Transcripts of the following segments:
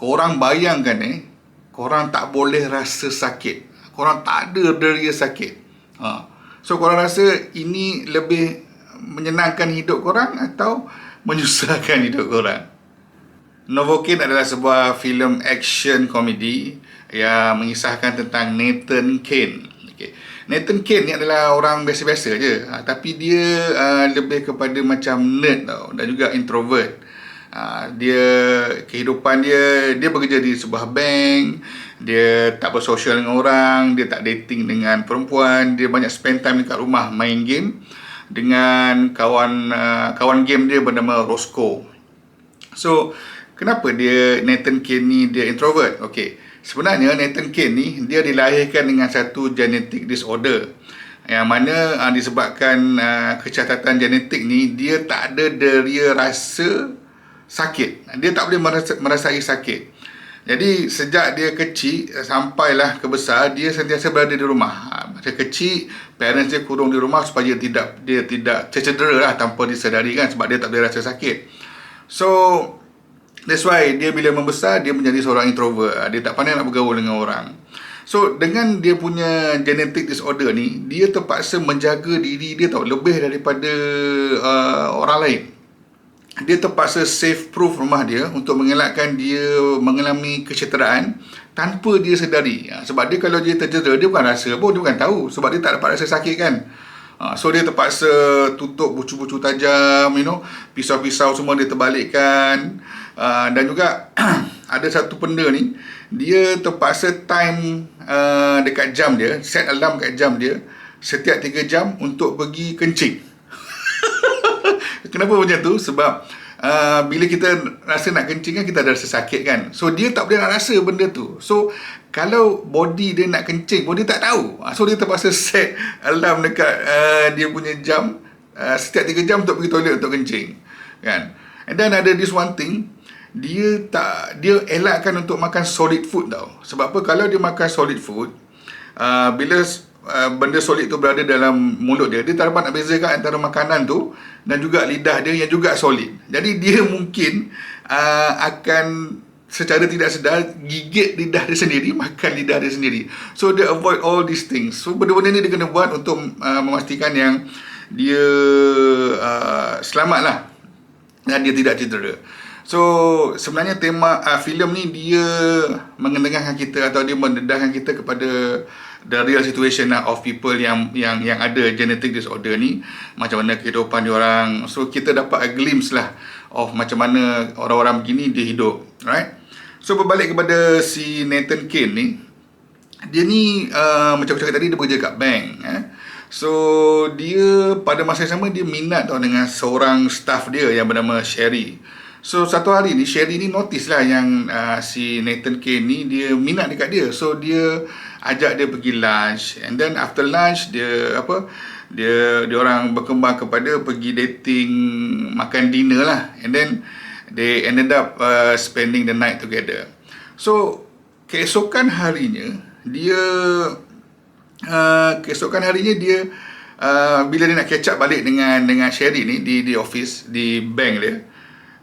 korang bayangkan eh korang tak boleh rasa sakit korang tak ada deria sakit ha. so korang rasa ini lebih menyenangkan hidup korang atau menyusahkan hidup korang Novocaine adalah sebuah filem action komedi yang mengisahkan tentang Nathan Kane. Okay. Nathan Kane ni adalah orang biasa-biasa je. Ha, tapi dia uh, lebih kepada macam nerd tau. Dan juga introvert. Uh, dia, kehidupan dia, dia bekerja di sebuah bank. Dia tak bersosial dengan orang. Dia tak dating dengan perempuan. Dia banyak spend time dekat rumah main game. Dengan kawan uh, kawan game dia bernama Roscoe. So, Kenapa dia Nathan Kane ni dia introvert? Okey. Sebenarnya Nathan Kane ni dia dilahirkan dengan satu genetic disorder. Yang mana uh, disebabkan uh, kecacatan genetik ni dia tak ada deria rasa sakit. Dia tak boleh merasa, merasai sakit. Jadi sejak dia kecil sampailah ke besar dia sentiasa berada di rumah. Ha, masa kecil parents dia kurung di rumah supaya tidak dia tidak tercedera lah tanpa disedari kan sebab dia tak boleh rasa sakit. So That's why dia bila membesar dia menjadi seorang introvert. Ah, dia tak pandai nak bergaul dengan orang. So dengan dia punya genetic disorder ni, dia terpaksa menjaga diri dia tahu lebih daripada uh, orang lain. Dia terpaksa safe proof rumah dia untuk mengelakkan dia mengalami kecederaan tanpa dia sedari. Ah, sebab dia kalau dia tercedera, dia bukan rasa pun, dia bukan tahu. Sebab dia tak dapat rasa sakit kan. So dia terpaksa tutup bucu-bucu tajam, you know, pisau-pisau semua dia terbalikkan. Uh, dan juga ada satu benda ni dia terpaksa time dekat jam dia set alarm dekat jam dia setiap 3 jam untuk pergi kencing kenapa macam tu? Sebab uh, bila kita rasa nak kencing kan kita ada rasa sakit kan? So dia tak boleh nak rasa benda tu. So kalau body dia nak kencing body tak tahu. So dia terpaksa set alarm dekat uh, dia punya jam uh, setiap 3 jam untuk pergi toilet untuk kencing kan? And then ada this one thing dia tak dia elakkan untuk makan solid food tau. Sebab apa? Kalau dia makan solid food uh, bila uh, benda solid tu berada dalam mulut dia, dia tak dapat nak bezakan antara makanan tu dan juga lidah dia yang juga solid. Jadi dia mungkin uh, akan secara tidak sedar gigit lidah dia sendiri, makan lidah dia sendiri. So dia avoid all these things. So benda-benda ni dia kena buat untuk uh, memastikan yang dia uh, selamat lah dan dia tidak cedera. So sebenarnya tema uh, filem ni dia mengendengahkan kita atau dia mendedahkan kita kepada the real situation lah of people yang yang yang ada genetic disorder ni macam mana kehidupan dia orang. So kita dapat a glimpse lah of macam mana orang-orang begini dia hidup, right? So berbalik kepada si Nathan Kane ni, dia ni uh, macam cakap tadi dia bekerja kat bank, eh. So dia pada masa yang sama dia minat tau dengan seorang staff dia yang bernama Sherry. So satu hari ni Sherry ni notice lah yang uh, si Nathan Kane ni dia minat dekat dia. So dia ajak dia pergi lunch and then after lunch dia apa dia dia orang berkembang kepada pergi dating makan dinner lah and then they ended up uh, spending the night together. So keesokan harinya dia uh, keesokan harinya dia uh, bila dia nak catch up balik dengan dengan Sherry ni di di office di bank dia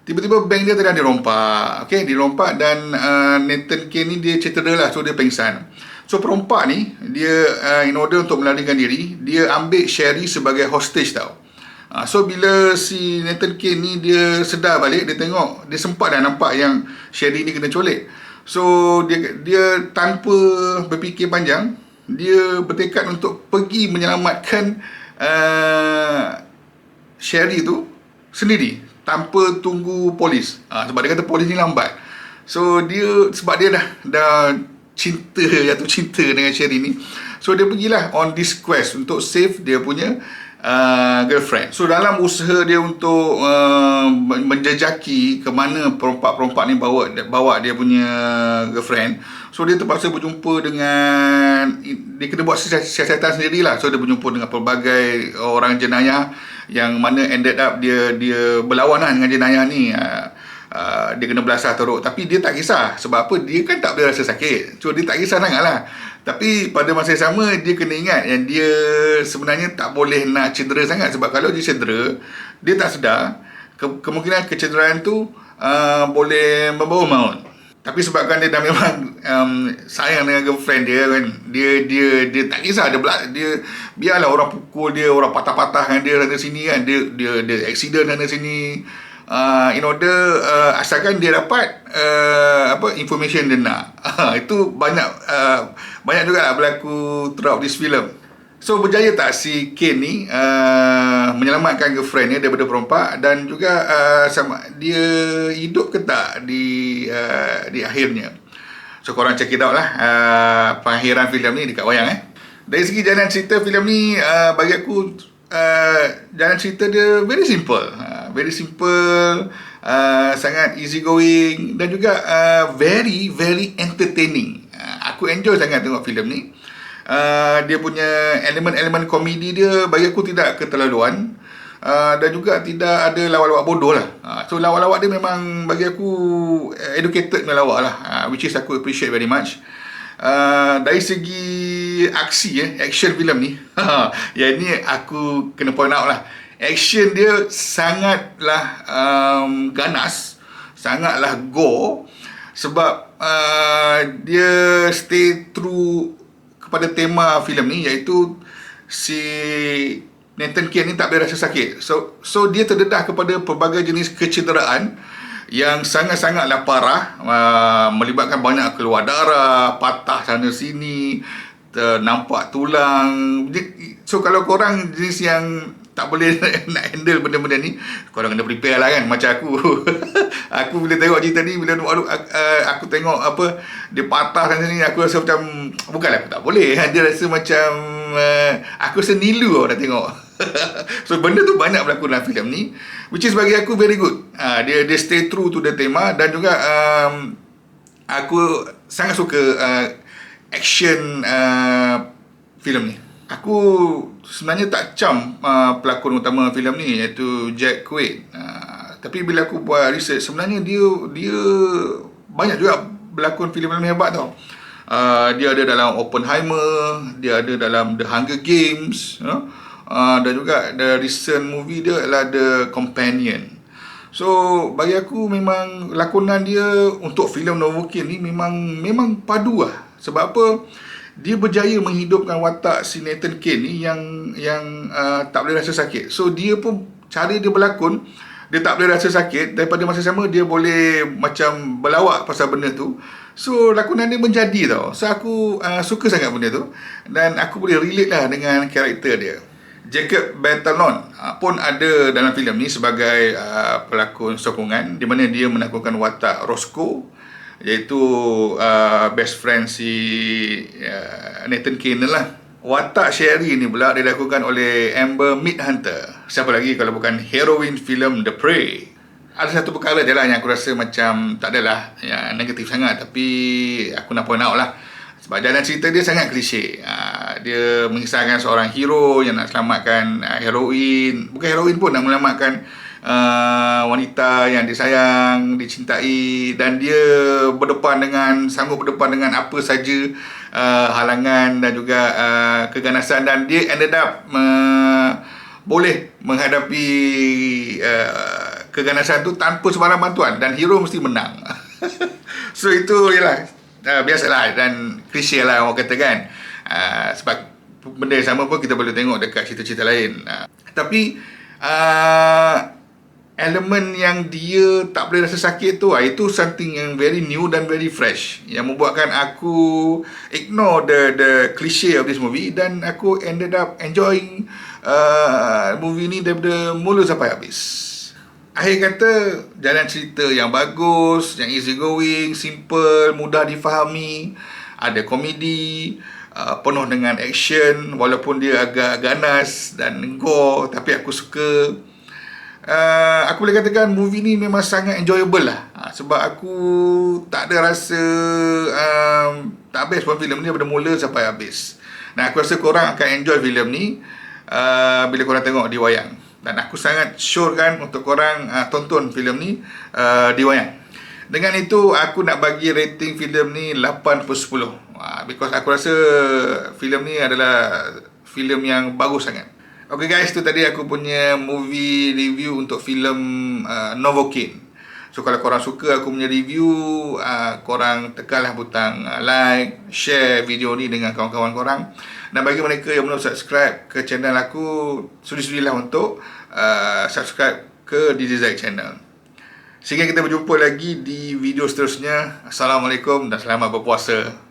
Tiba-tiba bank dia tengah dirompak. Okay, dirompak dan uh, Nathan Kane ni dia cedera lah. So, dia pengsan. So, perompak ni, dia uh, in order untuk melarikan diri, dia ambil Sherry sebagai hostage tau. Uh, so, bila si Nathan Kane ni dia sedar balik, dia tengok, dia sempat dah nampak yang Sherry ni kena colek. So, dia dia tanpa berfikir panjang, dia bertekad untuk pergi menyelamatkan uh, Sherry tu sendiri tanpa tunggu polis. Ha, sebab dia kata polis ni lambat. So dia sebab dia dah dah cinta jatuh cinta dengan Sherry ni. So dia pergilah on this quest untuk save dia punya uh, girlfriend. So dalam usaha dia untuk uh, menjejaki ke mana perompak-perompak ni bawa bawa dia punya girlfriend. So dia terpaksa berjumpa dengan dia kena buat siasatan sendirilah. So dia berjumpa dengan pelbagai orang jenayah yang mana ended up dia dia berlawan lah dengan jenayah ni. Uh, dia kena belasah teruk. Tapi dia tak kisah sebab apa? Dia kan tak boleh rasa sakit. So dia tak kisah sangat lah. Tapi pada masa yang sama dia kena ingat yang dia sebenarnya tak boleh nak cedera sangat sebab kalau dia cedera dia tak sedar ke- kemungkinan kecederaan tu uh, boleh membawa maut tapi sebabkan dia dah memang um, sayang dengan girlfriend dia kan dia dia dia tak kisah dia belak, dia biarlah orang pukul dia orang patah-patah dengan dia sana sini kan dia dia dia accident sana sini. Uh, in order uh, asalkan dia dapat uh, apa information dia nak. Itu banyak uh, banyak juga lah berlaku throughout this film So berjaya tak si Kane ni uh, menyelamatkan girlfriend dia daripada perompak dan juga uh, sama dia hidup ke tak di uh, di akhirnya. So korang check it out lah uh, pengakhiran filem ni dekat wayang eh. Dari segi jalan cerita filem ni uh, bagi aku uh, jalan cerita dia very simple. Uh, very simple, uh, sangat easy going dan juga uh, very very entertaining. Uh, aku enjoy sangat tengok filem ni. Uh, dia punya elemen-elemen komedi dia bagi aku tidak keterlaluan. Uh, dan juga tidak ada lawak-lawak bodoh lah. Uh, so lawak-lawak dia memang bagi aku educated punya lawak lah. Uh, which is aku appreciate very much. Uh, dari segi aksi eh, action film ni yang ni aku kena point out lah. Action dia sangatlah um, ganas sangatlah go sebab uh, dia stay true kepada tema filem ni iaitu si Nathan Kane ni tak boleh rasa sakit. So so dia terdedah kepada pelbagai jenis kecederaan yang sangat-sangatlah parah uh, melibatkan banyak keluar darah, patah sana sini, nampak tulang. So kalau korang jenis yang tak boleh nak handle benda-benda ni. Korang kena prepare lah kan. Macam aku. Aku bila tengok cerita ni bila aku, uh, aku tengok apa dia patah dan ni aku rasa macam bukanlah aku tak boleh. Dia rasa macam uh, aku rasa nilu lah nak tengok. So benda tu banyak berlaku dalam filem ni which is bagi aku very good. Uh, dia dia stay true to the tema dan juga um, aku sangat suka uh, action uh, filem ni aku sebenarnya tak cam uh, pelakon utama filem ni iaitu Jack Quaid. Uh, tapi bila aku buat research sebenarnya dia dia banyak juga pelakon filem-filem hebat tau. Uh, dia ada dalam Oppenheimer, dia ada dalam The Hunger Games, you know? uh, dan juga the recent movie dia adalah The Companion. So bagi aku memang lakonan dia untuk filem Novocaine ni memang memang padu lah. Sebab apa? Dia berjaya menghidupkan watak si Nathan Kane ni yang yang uh, tak boleh rasa sakit. So dia pun cara dia berlakon dia tak boleh rasa sakit daripada masa sama dia boleh macam berlawak pasal benda tu. So lakonan dia menjadi tau. So aku uh, suka sangat benda tu dan aku boleh relate lah dengan karakter dia. Jacob Batalon uh, pun ada dalam filem ni sebagai uh, pelakon sokongan di mana dia menaklukkan watak Roscoe iaitu uh, best friend si uh, Nathan Kane lah. Watak Sherry ni pula dilakukan oleh Amber Midhunter siapa lagi kalau bukan heroine filem The Prey? Ada satu perkara je lah yang aku rasa macam tak adalah yang negatif sangat tapi aku nak point out lah. Sebab jalan cerita dia sangat klise. Uh, dia mengisahkan seorang hero yang nak selamatkan uh, heroin. Bukan heroin pun nak menyelamatkan uh, wanita yang disayang, dicintai dan dia berdepan dengan sanggup berdepan dengan apa saja uh, halangan dan juga uh, keganasan dan dia ended up uh, boleh menghadapi uh, keganasan tu tanpa sebarang bantuan dan hero mesti menang. so itu ialah uh, biasalah dan klise lah orang kata kan. Uh, sebab benda yang sama pun kita boleh tengok dekat cerita-cerita lain. Uh, tapi uh, elemen yang dia tak boleh rasa sakit tu ah, itu something yang very new dan very fresh yang membuatkan aku ignore the the cliche of this movie dan aku ended up enjoying uh, movie ni daripada mula sampai habis. Akhir kata jalan cerita yang bagus yang easy going simple mudah difahami ada komedi uh, penuh dengan action walaupun dia agak ganas dan gore tapi aku suka uh, aku boleh katakan movie ni memang sangat enjoyable lah. Uh, sebab aku tak ada rasa um, tak habis pun filem ni daripada mula sampai habis. Dan aku rasa korang akan enjoy filem ni uh, bila korang tengok di wayang. Dan aku sangat sure kan untuk korang uh, tonton filem ni uh, di wayang. Dengan itu aku nak bagi rating filem ni 8 per 10 uh, because aku rasa filem ni adalah filem yang bagus sangat Okay guys, tu tadi aku punya movie review untuk filem uh, Novocaine. So kalau korang suka aku punya review, uh, korang tekanlah butang uh, like, share video ni dengan kawan-kawan korang. Dan bagi mereka yang belum subscribe ke channel aku, sudi-sudilah untuk uh, subscribe ke DJZ channel. Sehingga kita berjumpa lagi di video seterusnya. Assalamualaikum dan selamat berpuasa.